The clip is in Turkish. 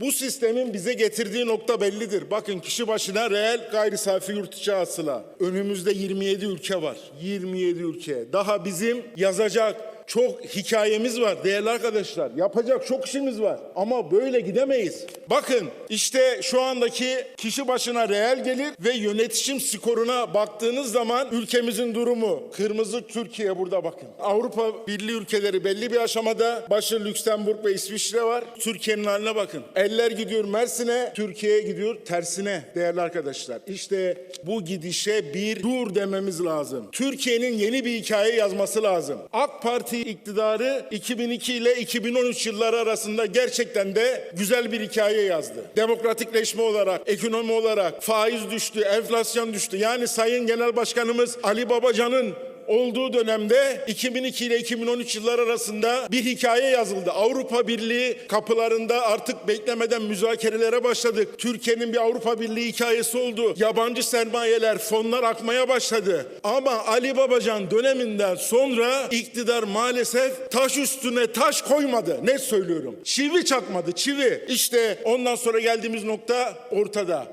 Bu sistemin bize getirdiği nokta bellidir. Bakın kişi başına reel gayri safi yurt içi hasıla. Önümüzde 27 ülke var. 27 ülke. Daha bizim yazacak çok hikayemiz var değerli arkadaşlar. Yapacak çok işimiz var. Ama böyle gidemeyiz. Bakın işte şu andaki kişi başına reel gelir ve yönetişim skoruna baktığınız zaman ülkemizin durumu. Kırmızı Türkiye burada bakın. Avrupa Birliği ülkeleri belli bir aşamada. Başı Lüksemburg ve İsviçre var. Türkiye'nin haline bakın. Eller gidiyor Mersin'e, Türkiye gidiyor tersine değerli arkadaşlar. İşte bu gidişe bir dur dememiz lazım. Türkiye'nin yeni bir hikaye yazması lazım. AK Parti iktidarı 2002 ile 2013 yılları arasında gerçekten de güzel bir hikaye yazdı. Demokratikleşme olarak, ekonomi olarak faiz düştü, enflasyon düştü. Yani Sayın Genel Başkanımız Ali Babacan'ın olduğu dönemde 2002 ile 2013 yıllar arasında bir hikaye yazıldı. Avrupa Birliği kapılarında artık beklemeden müzakerelere başladık. Türkiye'nin bir Avrupa Birliği hikayesi oldu. Yabancı sermayeler, fonlar akmaya başladı. Ama Ali Babacan döneminden sonra iktidar maalesef taş üstüne taş koymadı. Net söylüyorum. Çivi çakmadı, çivi. İşte ondan sonra geldiğimiz nokta ortada.